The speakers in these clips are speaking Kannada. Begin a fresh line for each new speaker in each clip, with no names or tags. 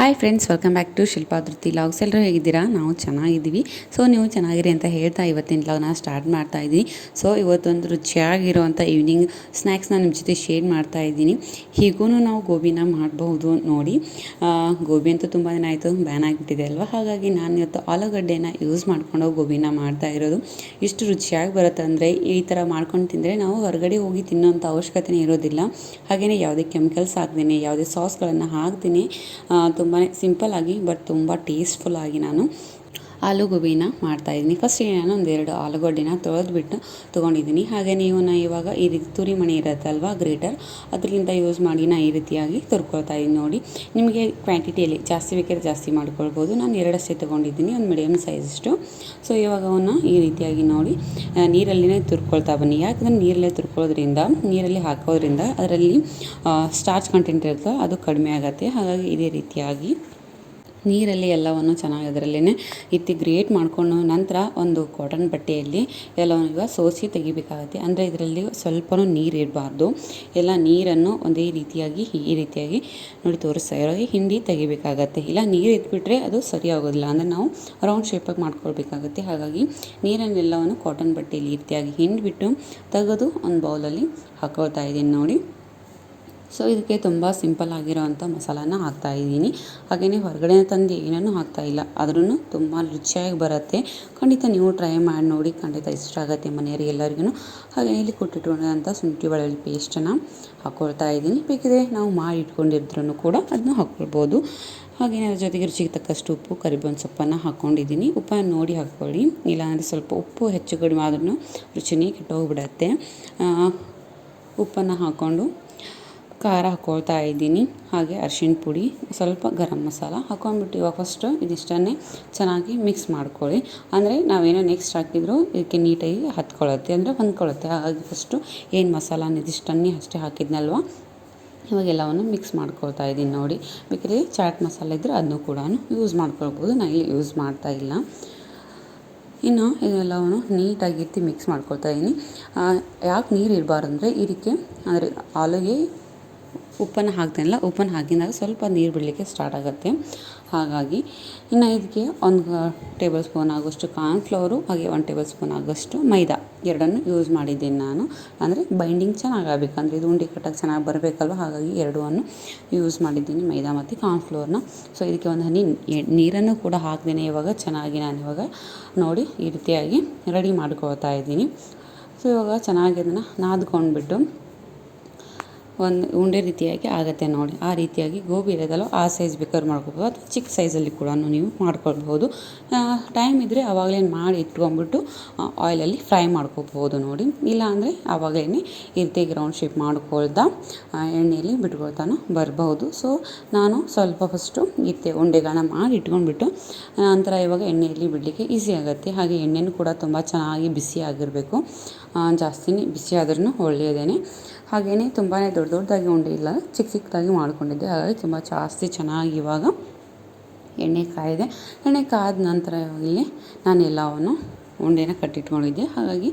Hi friends welcome back to Shilpa Dhruti logs ಎಲ್ಲರೂ ಹೇಗಿದ್ದೀರಾ? ನಾವು ಚೆನ್ನಾಗಿದ್ದೀವಿ. ಸೊ ನೀವು ಚೆನ್ನಾಗಿರಿ ಅಂತ ಹೇಳ್ತಾ ಇವತ್ತಿನ ಲಾಗ್ನ ಸ್ಟಾರ್ಟ್ ಮಾಡ್ತಾ ಇದ್ದೀನಿ. ಸೊ ಇವತ್ತೊಂದು ರುಚಿಯಾಗಿರುವಂಥ ಈವ್ನಿಂಗ್ ಸ್ನ್ಯಾಕ್ಸ್ನ ನಿಮ್ಮ ಜೊತೆ ಶೇರ್ ಮಾಡ್ತಾ ಇದ್ದೀನಿ. ಹೀಗೂ ನಾವು ಗೋಬಿನ ಮಾಡಬಹುದು ನೋಡಿ. ಗೋಬಿ ಅಂತೂ ತುಂಬ ದಿನ ಆಯಿತು ಬ್ಯಾನ್ ಆಗಿಬಿಟ್ಟಿದೆ ಅಲ್ವಾ? ಹಾಗಾಗಿ ನಾನು ಇವತ್ತು ಆಲೂಗಡ್ಡೆನ ಯೂಸ್ ಮಾಡಿಕೊಂಡು ಗೋಬಿನ ಮಾಡ್ತಾ ಇರೋದು. ಇಷ್ಟು ರುಚಿಯಾಗಿ ಬರುತ್ತೆ ಅಂದರೆ ಈ ಥರ ಮಾಡ್ಕೊಂಡು ತಿಂದರೆ ನಾವು ಹೊರಗಡೆ ಹೋಗಿ ತಿನ್ನೋಂಥ ಅವಶ್ಯಕತೆನೇ ಇರೋದಿಲ್ಲ. ಹಾಗೆಯೇ ಯಾವುದೇ ಕೆಮಿಕಲ್ಸ್ ಹಾಕ್ತೀನಿ ಯಾವುದೇ ಸಾಸ್ಗಳನ್ನು ಹಾಕ್ತೀನಿ ತುಂಬಾ ಸಿಂಪಲ್ ಆಗಿ ಬಟ್ ತುಂಬ ಟೇಸ್ಟ್ಫುಲ್ಲಾಗಿ ನಾನು ಆಲೂಗೋಬಿನ ಮಾಡ್ತಾಯಿದ್ದೀನಿ ಫಸ್ಟ್ ನಾನು ಒಂದೆರಡು ಆಲೂಗಡ್ಡೆನ ತೊಳೆದ್ಬಿಟ್ಟು ತೊಗೊಂಡಿದ್ದೀನಿ. ಹಾಗೆ ನೀವು ನಾ ಇವಾಗ ಈ ರೀತಿ ತುರಿ ಮಣಿ ಇರುತ್ತಲ್ವ, ಗ್ರೇಟರ್? ಅದರಿಂದ ಯೂಸ್ ಮಾಡಿ ನಾ ಈ ರೀತಿಯಾಗಿ ತುರ್ಕೊಳ್ತಾ ಇದ್ದೀನಿ ನೋಡಿ. ನಿಮಗೆ ಕ್ವಾಂಟಿಟಿಯಲ್ಲಿ ಜಾಸ್ತಿ ಬೇಕಾದ್ರೆ ಜಾಸ್ತಿ ಮಾಡ್ಕೊಳ್ಬೋದು. ನಾನು ಎರಡಷ್ಟೇ ತೊಗೊಂಡಿದ್ದೀನಿ, ಒಂದು ಮೀಡಿಯಮ್ ಸೈಜಷ್ಟು ಸೊ ಇವಾಗ ಅವನ್ನ ಈ ರೀತಿಯಾಗಿ ನೋಡಿ ನೀರಲ್ಲಿನೇ ತುರ್ಕೊಳ್ತಾ ಬನ್ನಿ. ಯಾಕಂದರೆ ನೀರಲ್ಲೇ ತುರ್ಕೊಳ್ಳೋದ್ರಿಂದ, ನೀರಲ್ಲಿ ಹಾಕೋದ್ರಿಂದ ಅದರಲ್ಲಿ ಸ್ಟಾರ್ಚ್ ಕಂಟೆಂಟ್ ಇರುತ್ತೋ ಅದು ಕಡಿಮೆ ಆಗುತ್ತೆ. ಹಾಗಾಗಿ ಇದೇ ರೀತಿಯಾಗಿ ನೀರಲ್ಲಿ ಎಲ್ಲವನ್ನು ಚೆನ್ನಾಗಿ ಅದರಲ್ಲೇ ಇತ್ತಿ ಗ್ರೇಟ್ ಮಾಡಿಕೊಂಡು ನಂತರ ಒಂದು ಕಾಟನ್ ಬಟ್ಟೆಯಲ್ಲಿ ಎಲ್ಲವನ್ನು ಈಗ ಸೋಸಿ ತೆಗಿಬೇಕಾಗುತ್ತೆ. ಅಂದರೆ ಇದರಲ್ಲಿ ಸ್ವಲ್ಪನೂ ನೀರು ಇರಬಾರ್ದು. ಎಲ್ಲ ನೀರನ್ನು ಒಂದೇ ರೀತಿಯಾಗಿ, ಈ ರೀತಿಯಾಗಿ ನೋಡಿ ತೋರಿಸ್ತಾ ಇರೋ ಹಿಂಡಿ ತೆಗಿಬೇಕಾಗತ್ತೆ. ಇಲ್ಲ ನೀರು ಇದ್ಬಿಟ್ರೆ ಅದು ಸರಿ ಆಗೋದಿಲ್ಲ ಅಂದರೆ ನಾವು ರೌಂಡ್ ಶೇಪಾಗಿ ಮಾಡ್ಕೊಳ್ಬೇಕಾಗತ್ತೆ. ಹಾಗಾಗಿ ನೀರನ್ನೆಲ್ಲವನ್ನು ಕಾಟನ್ ಬಟ್ಟೆಯಲ್ಲಿ ರೀತಿಯಾಗಿ ಹಿಂಡಿಬಿಟ್ಟು ತೆಗೆದು ಒಂದು ಬೌಲಲ್ಲಿ ಹಾಕೋತಾ ಇದ್ದೀನಿ ನೋಡಿ. ಸೊ ಇದಕ್ಕೆ ತುಂಬ ಸಿಂಪಲ್ ಆಗಿರೋವಂಥ ಮಸಾಲಾನ ಹಾಕ್ತಾ ಇದ್ದೀನಿ. ಹಾಗೆಯೇ ಹೊರಗಡೆ ತಂದು ಏನೂ ಹಾಕ್ತಾ ಇಲ್ಲ. ಆದ್ರೂ ತುಂಬ ರುಚಿಯಾಗಿ ಬರುತ್ತೆ. ಖಂಡಿತ ನೀವು ಟ್ರೈ ಮಾಡಿ ನೋಡಿ, ಖಂಡಿತ ಇಷ್ಟ ಆಗುತ್ತೆ ಮನೆಯವರಿಗೆ ಎಲ್ಲರಿಗೂ ಹಾಗೆ ಇಲ್ಲಿ ಕೊಟ್ಟಿಟ್ಕೊಂಡಂಥ ಶುಂಠಿ ಬೆಳ್ಳುಳ್ಳಿ ಪೇಸ್ಟನ್ನು ಹಾಕ್ಕೊಳ್ತಾ ಇದ್ದೀನಿ. ಬೇಕಿದ್ರೆ ನಾವು ಮಾಡಿ ಇಟ್ಕೊಂಡಿದ್ರೂ ಕೂಡ ಅದನ್ನು ಹಾಕ್ಕೊಳ್ಬೋದು ಹಾಗೆಯೇ ಅದ್ರ ಜೊತೆಗೆ ರುಚಿಗೆ ತಕ್ಕಷ್ಟು ಉಪ್ಪು, ಕರಿಬೇವಿನ ಸೊಪ್ಪನ್ನು ಹಾಕ್ಕೊಂಡಿದ್ದೀನಿ ಉಪ್ಪನ್ನು ನೋಡಿ ಹಾಕ್ಕೊಳ್ಳಿ ಇಲ್ಲಾಂದರೆ ಸ್ವಲ್ಪ ಉಪ್ಪು ಹೆಚ್ಚು ಕಡಿಮೆ ಆದ್ರೂ ರುಚಿನೇ ಕೆಟ್ಟೋಗ್ಬಿಡತ್ತೆ. ಉಪ್ಪನ್ನು ಹಾಕ್ಕೊಂಡು ಖಾರ ಹಾಕ್ಕೊಳ್ತಾ ಇದ್ದೀನಿ. ಹಾಗೆ ಅರ್ಶಿಣ ಪುಡಿ, ಸ್ವಲ್ಪ ಗರಂ ಮಸಾಲ ಹಾಕೊಂಡ್ಬಿಟ್ಟು ಇವಾಗ ಫಸ್ಟು ಇದಿಷ್ಟನ್ನೇ ಚೆನ್ನಾಗಿ ಮಿಕ್ಸ್ ಮಾಡ್ಕೊಳ್ಳಿ. ಅಂದರೆ ನಾವೇನೋ ನೆಕ್ಸ್ಟ್ ಹಾಕಿದ್ರು ಇದಕ್ಕೆ ನೀಟಾಗಿ ಹತ್ಕೊಳ್ಳುತ್ತೆ. ಅಂದರೆ ಹೊಂದ್ಕೊಳ್ಳುತ್ತೆ. ಹಾಗಾಗಿ ಫಸ್ಟು ಏನು ಮಸಾಲ ಇದಿಷ್ಟನ್ನೇ ಅಷ್ಟೇ ಹಾಕಿದ್ನಲ್ವ? ಇವಾಗ ಎಲ್ಲವನ್ನು ಮಿಕ್ಸ್ ಮಾಡ್ಕೊಳ್ತಾ ಇದ್ದೀನಿ ನೋಡಿ. ಬೇಕಿದ್ರೆ ಚಾಟ್ ಮಸಾಲೆ ಇದ್ದರೆ ಅದನ್ನು ಕೂಡ ಯೂಸ್ ಮಾಡ್ಕೊಳ್ಬೋದು. ನಾನು ಇಲ್ಲಿ ಯೂಸ್ ಮಾಡ್ತಾ ಇಲ್ಲ. ಇನ್ನು ಇದೆಲ್ಲವನ್ನು ನೀಟಾಗಿ ಇರ್ತಿ ಮಿಕ್ಸ್ ಮಾಡ್ಕೊಳ್ತಾ ಇದ್ದೀನಿ. ಯಾಕೆ ನೀರು ಇರಬಾರ್ದು ಅಂದರೆ ಇದಕ್ಕೆ, ಅಂದರೆ ಆಲೂಗೆ ಉಪ್ಪನ್ನು ಹಾಕ್ತೇನಲ್ಲ ಉಪ್ಪನ್ನು ಹಾಕಿದಾಗ ಸ್ವಲ್ಪ ನೀರು ಬಿಡಲಿಕ್ಕೆ ಸ್ಟಾರ್ಟ್ ಆಗುತ್ತೆ. ಹಾಗಾಗಿ ಇನ್ನು ಇದಕ್ಕೆ ಒಂದು ಟೇಬಲ್ ಸ್ಪೂನ್ ಆಗೋಷ್ಟು ಕಾರ್ನ್ಫ್ಲವರು ಹಾಗೆ ಒಂದು ಟೇಬಲ್ ಸ್ಪೂನ್ ಆಗೋಷ್ಟು ಮೈದಾ. ಎರಡನ್ನು ಯೂಸ್ ಮಾಡಿದ್ದೀನಿ ನಾನು. ಅಂದರೆ ಬೈಂಡಿಂಗ್ ಚೆನ್ನಾಗಿ ಆಗಬೇಕು. ಅಂದರೆ ಇದು ಉಂಡೆ ಕಟ್ಟಕ್ಕೆ ಚೆನ್ನಾಗಿ ಬರಬೇಕಲ್ವ? ಹಾಗಾಗಿ ಎರಡೂ ಯೂಸ್ ಮಾಡಿದ್ದೀನಿ ಮೈದಾ ಮತ್ತು ಕಾರ್ನ್ಫ್ಲೋರ್ನ ಸೊ ಇದಕ್ಕೆ ಒಂದು ಹನಿ ನೀರನ್ನು ಕೂಡ ಹಾಕ್ದೇನೆ ಇವಾಗ. ಚೆನ್ನಾಗಿ ನಾನು ಇವಾಗ ನೋಡಿ ಈ ರೀತಿಯಾಗಿ ರೆಡಿ ಮಾಡ್ಕೊಳ್ತಾ ಇದ್ದೀನಿ. ಸೊ ಇವಾಗ ಚೆನ್ನಾಗಿ ಅದನ್ನು ನಾದ್ಕೊಂಡ್ಬಿಟ್ಟು ಒಂದು ಉಂಡೆ ರೀತಿಯಾಗಿ ಆಗುತ್ತೆ ನೋಡಿ. ಆ ರೀತಿಯಾಗಿ ಗೋಬಿ ಇರೋದಲ್ಲ ಆ ಸೈಜ್ ಬೇಕಾದ್ರೆ ಮಾಡ್ಕೊಬೋದು ಅಥವಾ ಚಿಕ್ಕ ಸೈಜಲ್ಲಿ ಕೂಡ ನೀವು ಮಾಡ್ಕೊಳ್ಬೋದು ಟೈಮ್ ಇದ್ದರೆ ಆವಾಗಲೇ ಮಾಡಿ ಇಟ್ಕೊಂಡ್ಬಿಟ್ಟು ಆಯಿಲಲ್ಲಿ ಫ್ರೈ ಮಾಡ್ಕೋಬೋದು ನೋಡಿ. ಇಲ್ಲ ಅಂದರೆ ಆವಾಗಲೇ ಈ ಗ್ರೌಂಡ್ ರೌಂಡ್ ಶೇಪ್ ಮಾಡ್ಕೊಳ್ತಾ ಎಣ್ಣೆಯಲ್ಲಿ ಬಿಟ್ಕೊಳ್ತಾನು ಬರಬಹುದು. ಸೊ ನಾನು ಸ್ವಲ್ಪ ಫಸ್ಟು ಇತ್ತೆ ಉಂಡೆಗಳನ್ನ ಮಾಡಿ ಇಟ್ಕೊಂಡ್ಬಿಟ್ಟು ನಂತರ ಇವಾಗ ಎಣ್ಣೆಯಲ್ಲಿ ಬಿಡಲಿಕ್ಕೆ ಈಸಿ ಆಗುತ್ತೆ. ಹಾಗೆ ಎಣ್ಣೆನೂ ಕೂಡ ತುಂಬ ಚೆನ್ನಾಗಿ ಬಿಸಿ ಆಗಿರಬೇಕು. ಜಾಸ್ತಿನೇ ಬಿಸಿ ಆದ್ರೂ ಒಳ್ಳೆಯದೇನೆ. ಹಾಗೆಯೇ ತುಂಬಾ ದೊಡ್ಡ ದೊಡ್ಡದಾಗಿ ಉಂಡೆ ಇಲ್ಲ, ಚಿಕ್ಕ ಚಿಕ್ಕದಾಗಿ ಮಾಡ್ಕೊಂಡಿದ್ದೆ. ಹಾಗಾಗಿ ತುಂಬ ಜಾಸ್ತಿ ಚೆನ್ನಾಗಿ ಇವಾಗ ಎಣ್ಣೆ ಕಾಯಿದೆ. ಎಣ್ಣೆ ಕಾದ ನಂತರ ಇಲ್ಲಿ ನಾನು ಎಲ್ಲವನ್ನು ಉಂಡೆನ ಕಟ್ಟಿಟ್ಕೊಂಡಿದ್ದೆ. ಹಾಗಾಗಿ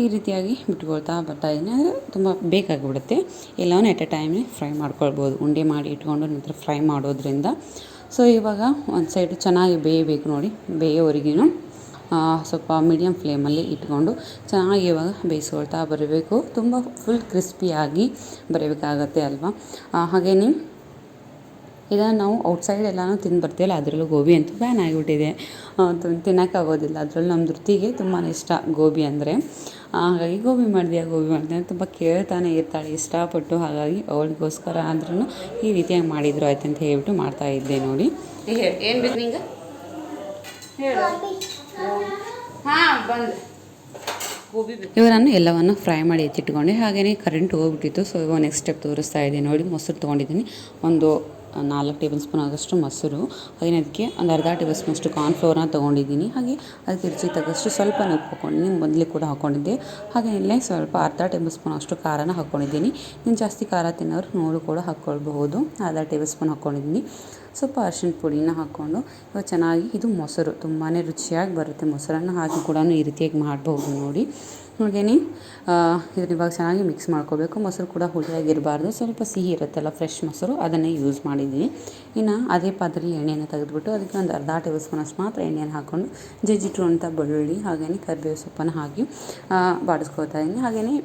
ಈ ರೀತಿಯಾಗಿ ಬಿಟ್ಕೊಳ್ತಾ ಬರ್ತಾ ಇದ್ದೀನಿ. ಅಂದರೆ ತುಂಬ ಬೇಕಾಗಿಬಿಡುತ್ತೆ. ಎಲ್ಲವನ್ನು ಎಟ್ ಎ ಟೈಮೇ ಫ್ರೈ ಮಾಡ್ಕೊಳ್ಬೋದು. ಉಂಡೆ ಮಾಡಿ ಇಟ್ಕೊಂಡು ನಂತರ ಫ್ರೈ ಮಾಡೋದ್ರಿಂದ. ಸೊ ಇವಾಗ ಒಂದು ಸೈಡು ಚೆನ್ನಾಗಿ ಬೇಯಬೇಕು ನೋಡಿ. ಬೇಯೋವರೆಗೂ ಸ್ವಲ್ಪ ಮೀಡಿಯಮ್ ಫ್ಲೇಮಲ್ಲಿ ಇಟ್ಕೊಂಡು ಚೆನ್ನಾಗಿ ಇವಾಗ ಬೇಯಿಸ್ಕೊಳ್ತಾ ಬರಬೇಕು. ತುಂಬ ಫುಲ್ ಕ್ರಿಸ್ಪಿಯಾಗಿ ಬರಬೇಕಾಗತ್ತೆ ಅಲ್ವಾ? ಹಾಗೆಯೇ ಇದನ್ನು ನಾವು ಔಟ್ಸೈಡ್ ಎಲ್ಲನೂ ತಿಂದು ಬರ್ತೀವಲ್ಲ ಅದರಲ್ಲೂ ಗೋಬಿ ಅಂತೂ ಬ್ಯಾನ್ ಆಗಿಬಿಟ್ಟಿದೆ. ತಿನ್ನೋಕ್ಕಾಗೋದಿಲ್ಲ ಅದರಲ್ಲೂ ನಮ್ಮ ಧೃತಿಗೆ ತುಂಬಾ ಇಷ್ಟ ಗೋಬಿ ಅಂದರೆ. ಹಾಗಾಗಿ ಗೋಬಿ ಮಾಡಿದ್ಯಾ ಗೋಬಿ ಮಾಡಿದೆ ಅಂತ ತುಂಬ ಕೇಳ್ತಾನೆ ಇರ್ತಾಳೆ. ಇಷ್ಟಪಟ್ಟು ಹಾಗಾಗಿ ಅವಳಿಗೋಸ್ಕರ ಆದ್ರೂ ಈ ರೀತಿಯಾಗಿ ಮಾಡಿದ್ರು ಆಯ್ತು ಅಂತ ಹೇಳ್ಬಿಟ್ಟು ಮಾಡ್ತಾ ಇದ್ದೆ ನೋಡಿ. ಏನು ಬೇಕು ನಿಂಗೆ? ಹೇಳು. ಇವರನ್ನು ಎಲ್ಲವನ್ನು ಫ್ರೈ ಮಾಡಿ ಎತ್ತಿಟ್ಕೊಂಡೆ. ಹಾಗೆಯೇ ಕರೆಂಟ್ ಹೋಗ್ಬಿಟ್ಟಿತ್ತು. ಸೊ ಇವಾಗ ನೆಕ್ಸ್ಟ್ ಸ್ಟೆಪ್ ತೋರಿಸ್ತಾ ಇದ್ದೀನಿ ನೋಡಿ. ಮೊಸರು ತೊಗೊಂಡಿದ್ದೀನಿ. ಒಂದು ನಾಲ್ಕು ಟೇಬಲ್ ಸ್ಪೂನ್ ಆಗೋಷ್ಟು ಮೊಸರು. ಹಾಗೆಯೇ ಅದಕ್ಕೆ ಒಂದು ಅರ್ಧ ಟೇಬಲ್ ಸ್ಪೂನ್ ಅಷ್ಟು ಕಾರ್ನ್ಫ್ಲೋರ್ನ ತೊಗೊಂಡಿದ್ದೀನಿ. ಹಾಗೆ ಅದಕ್ಕೆ ರುಚಿ ತಗೋಷ್ಟು ಸ್ವಲ್ಪ ಉಪ್ಪು ಹಾಕ್ಕೊಂಡಿದ್ದೀನಿ ಮೊದಲೇ ಕೂಡ ಹಾಕ್ಕೊಂಡಿದ್ದೆ ಹಾಗೆ ಇಲ್ಲೇ ಸ್ವಲ್ಪ ಅರ್ಧ ಟೇಬಲ್ ಸ್ಪೂನ್ ಅಷ್ಟು ಖಾರನ ಹಾಕ್ಕೊಂಡಿದ್ದೀನಿ ಇನ್ನು ಜಾಸ್ತಿ ಖಾರ ತಿನ್ನೋರು ನೋಡು ಕೂಡ ಹಾಕ್ಕೊಳ್ಬಹುದು. ಅರ್ಧ ಟೇಬಲ್ ಸ್ಪೂನ್ ಹಾಕ್ಕೊಂಡಿದ್ದೀನಿ ಸ್ವಲ್ಪ ಅರಿಶಿಣ ಪುಡಿನ ಹಾಕ್ಕೊಂಡು, ಇವಾಗ ಚೆನ್ನಾಗಿ ಇದು ಮೊಸರು ತುಂಬಾ ರುಚಿಯಾಗಿ ಬರುತ್ತೆ ಮೊಸರನ್ನು ಹಾಕಿ ಕೂಡ ಈ ರೀತಿಯಾಗಿ ಮಾಡ್ಬೋದು ನೋಡಿ. ಹಾಗೆಯೇ ಇದನ್ನ ಇವಾಗ ಚೆನ್ನಾಗಿ ಮಿಕ್ಸ್ ಮಾಡ್ಕೋಬೇಕು. ಮೊಸರು ಕೂಡ ಹುಳಿಯಾಗಿರಬಾರ್ದು ಸ್ವಲ್ಪ ಸಿಹಿ ಇರುತ್ತಲ್ಲ ಫ್ರೆಶ್ ಮೊಸರು, ಅದನ್ನೇ ಯೂಸ್ ಮಾಡಿದ್ದೀನಿ. ಇನ್ನು ಅದೇ ಪಾತ್ರೆಯಲ್ಲಿ ಎಣ್ಣೆಯನ್ನು ತೆಗೆದುಬಿಟ್ಟು, ಅದಕ್ಕೆ ಒಂದು ಅರ್ಧ ಟೇಬಲ್ ಸ್ಪೂನಷ್ಟು ಮಾತ್ರ ಎಣ್ಣೆಯನ್ನು ಹಾಕ್ಕೊಂಡು ಜಜ್ಜಿಟ್ಟಿರುವಂಥ ಬೆಳ್ಳುಳ್ಳಿ ಹಾಗೆಯೇ ಕರಿಬೇವು ಸೊಪ್ಪನ್ನು ಹಾಕಿ ಬಾಡಿಸ್ಕೊಳ್ತಾ ಇದ್ದೀನಿ. ಹಾಗೆಯೇ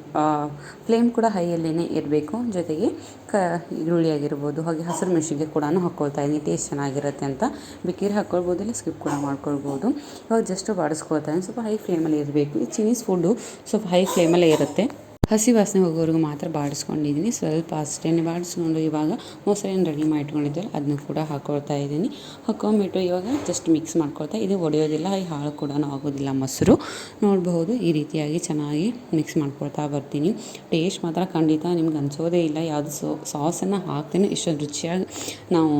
ಫ್ಲೇಮ್ ಕೂಡ ಹೈಯಲ್ಲೇ ಇರಬೇಕು. ಜೊತೆಗೆ ಕ, ಈರುಳ್ಳಿ ಆಗಿರ್ಬೋದು, ಹಾಗೆ ಹಸಿರು ಮೆಣಸಿಗೆ ಕೂಡ ಹಾಕ್ಕೊಳ್ತಾ ಇದ್ದೀನಿ. ಟೇಸ್ಟ್ ಚೆನ್ನಾಗಿರುತ್ತೆ ಅಂತ ಬೇಕಿದ್ರೆ ಹಾಕ್ಕೊಳ್ಬೋದು, ಇಲ್ಲ ಸ್ಕಿಪ್ ಕೂಡ ಮಾಡ್ಕೊಳ್ಬೋದು. ಇವಾಗ ಜಸ್ಟ್ ಬಾಡಿಸ್ಕೊಳ್ತಾ ಸ್ವಲ್ಪ ಹೈ ಫ್ಲೇಮಲ್ಲಿ ಇರಬೇಕು. ಈ ಚೀನೀಸ್ ಫುಡ್ಡು ಸ್ವಲ್ಪ ಹೈ ಫ್ಲೇಮಲ್ಲೇ ಇರುತ್ತೆ. ಹಸಿ ವಾಸನೆ ಹೋಗೋವರೆಗೂ ಮಾತ್ರ ಬಾಡಿಸ್ಕೊಂಡಿದ್ದೀನಿ. ಸ್ವಲ್ಪ ಅಷ್ಟೇ ಬಾಡಿಸ್ಕೊಂಡು ಇವಾಗ ಮೊಸರೇನು ರೆಡಿ ಮಾಡಿ ಇಟ್ಕೊಂಡಿದ್ದೆವಲ್ಲ ಅದನ್ನು ಕೂಡ ಹಾಕ್ಕೊಳ್ತಾ ಇದ್ದೀನಿ. ಹಾಕೊಂಬಿಟ್ಟು ಇವಾಗ ಜಸ್ಟ್ ಮಿಕ್ಸ್ ಮಾಡ್ಕೊಳ್ತಾ, ಇದು ಒಡೆಯೋದಿಲ್ಲ, ಈ ಹಾಳು ಕೂಡ ಆಗೋದಿಲ್ಲ ಮೊಸರು. ನೋಡಬಹುದು ಈ ರೀತಿಯಾಗಿ ಚೆನ್ನಾಗಿ ಮಿಕ್ಸ್ ಮಾಡ್ಕೊಳ್ತಾ ಬರ್ತೀನಿ. ಟೇಸ್ಟ್ ಮಾತ್ರ ಖಂಡಿತ ನಿಮ್ಗೆ ಅನಿಸೋದೇ ಇಲ್ಲ. ಯಾವುದು ಸಾಸನ್ನು ಹಾಕ್ತೀನಿ ಇಷ್ಟೊಂದು ರುಚಿಯಾಗಿ ನಾವು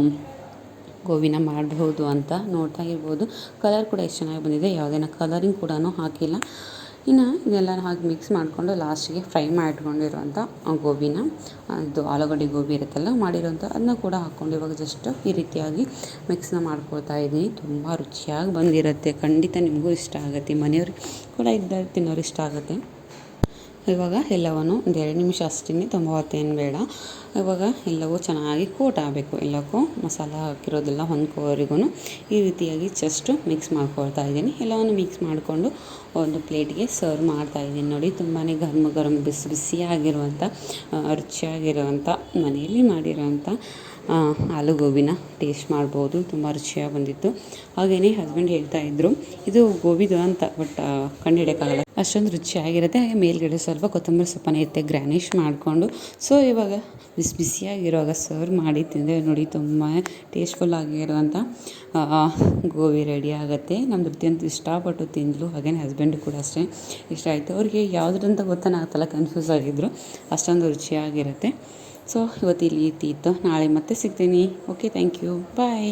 ಗೋಬಿನ ಮಾಡಬಹುದು ಅಂತ ನೋಡ್ತಾ ಇರ್ಬೋದು. ಕಲರ್ ಕೂಡ ಎಷ್ಟು ಚೆನ್ನಾಗಿ ಬಂದಿದೆ. ಯಾವುದೇನ ಕಲರಿಂಗ್ ಕೂಡ ಹಾಕಿಲ್ಲ. ಇನ್ನು ಇದೆಲ್ಲ ಹಾಕಿ ಮಿಕ್ಸ್ ಮಾಡಿಕೊಂಡು ಲಾಸ್ಟಿಗೆ ಫ್ರೈ ಮಾಡಿಟ್ಕೊಂಡಿರುವಂಥ ಗೋಬಿನ ಇದು ಆಲೂಗಡ್ಡೆ ಗೋಬಿ ಇರುತ್ತಲ್ಲ ಮಾಡಿರೋಂಥ ಅದನ್ನ ಕೂಡ ಹಾಕ್ಕೊಂಡು ಇವಾಗ ಜಸ್ಟ್ ಈ ರೀತಿಯಾಗಿ ಮಿಕ್ಸ್ನ ಮಾಡ್ಕೊಳ್ತಾ ಇದ್ದೀನಿ. ತುಂಬ ರುಚಿಯಾಗಿ ಬಂದಿರುತ್ತೆ. ಖಂಡಿತ ನಿಮಗೂ ಇಷ್ಟ ಆಗುತ್ತೆ. ಮನೆಯವ್ರಿಗೆ ಕೂಡ ಇದ್ದ ತಿನ್ನೋರು ಇಷ್ಟ ಆಗುತ್ತೆ. ಇವಾಗ ಎಲ್ಲವನ್ನು ಒಂದು ಎರಡು ನಿಮಿಷ ಅಷ್ಟೇ ತುಂಬ ಹೊತ್ತೇನು ಬೇಡ. ಇವಾಗ ಎಲ್ಲವೂ ಚೆನ್ನಾಗಿ ಕೋಟ್ ಆಗಬೇಕು. ಎಲ್ಲಕ್ಕೂ ಮಸಾಲ ಹಾಕಿರೋದೆಲ್ಲ ಹೊಂದ್ಕೋವರೆಗೂ ಈ ರೀತಿಯಾಗಿ ಜಸ್ಟು ಮಿಕ್ಸ್ ಮಾಡ್ಕೊಳ್ತಾ ಇದ್ದೀನಿ. ಎಲ್ಲವನ್ನು ಮಿಕ್ಸ್ ಮಾಡಿಕೊಂಡು ಒಂದು ಪ್ಲೇಟ್ಗೆ ಸರ್ವ್ ಮಾಡ್ತಾ ಇದ್ದೀನಿ ನೋಡಿ. ತುಂಬಾ ಗರಮ್ ಗರಮ್ ಬಿಸಿ ಬಿಸಿಯಾಗಿರುವಂಥ ರುಚಿಯಾಗಿರುವಂಥ ಮನೆಯಲ್ಲಿ ಮಾಡಿರೋವಂಥ ಆಲೂಗೋಬಿನ ಟೇಸ್ಟ್ ಮಾಡ್ಬೋದು. ತುಂಬ ರುಚಿಯಾಗಿ ಬಂದಿತ್ತು. ಹಾಗೆಯೇ ಹಸ್ಬೆಂಡ್ ಹೇಳ್ತಾ ಇದ್ದರು ಇದು ಗೋಬಿದು ಅಂತ ಬಟ್ ಕಂಡುಹಿಡಿಯೋಕ್ಕಾಗಲ್ಲ. ಅಷ್ಟೊಂದು ರುಚಿಯಾಗಿರುತ್ತೆ. ಹಾಗೆ ಮೇಲ್ಗಡೆ ಸ್ವಲ್ಪ ಕೊತ್ತಂಬರಿ ಸೊಪ್ಪನೇ ಇರುತ್ತೆ ಗ್ರ್ಯಾನಿಶ್ ಮಾಡಿಕೊಂಡು ಸೊ ಇವಾಗ ಬಿಸಿ ಬಿಸಿಯಾಗಿರುವಾಗ ಸರ್ವ್ ಮಾಡಿ ತಿಂದರೆ ನೋಡಿ ತುಂಬ ಟೇಸ್ಟ್ಫುಲ್ ಆಗಿರುವಂಥ ಗೋಬಿ ರೆಡಿ ಆಗುತ್ತೆ. ನಮ್ಮ ಅಂತೂ ಇಷ್ಟಪಟ್ಟು ಹಾಗೇನೆ ಹಾಗೆಯೇ ಹಸ್ಬೆಂಡು ಕೂಡ ಅಷ್ಟೇ. ಇಷ್ಟ ಆಯಿತು. ಅವ್ರಿಗೆ ಯಾವುದ್ರಂತ ಗೊತ್ತಾಗ್ತಲ್ಲ ಕನ್ಫ್ಯೂಸ್ ಆಗಿದ್ದರು ಅಷ್ಟೊಂದು ರುಚಿಯಾಗಿರುತ್ತೆ. ಸೊ ಇವತ್ತು ಇಲ್ಲಿ ಇತ್ತು. ನಾಳೆ ಮತ್ತೆ ಸಿಗ್ತೀನಿ. Okay thank you bye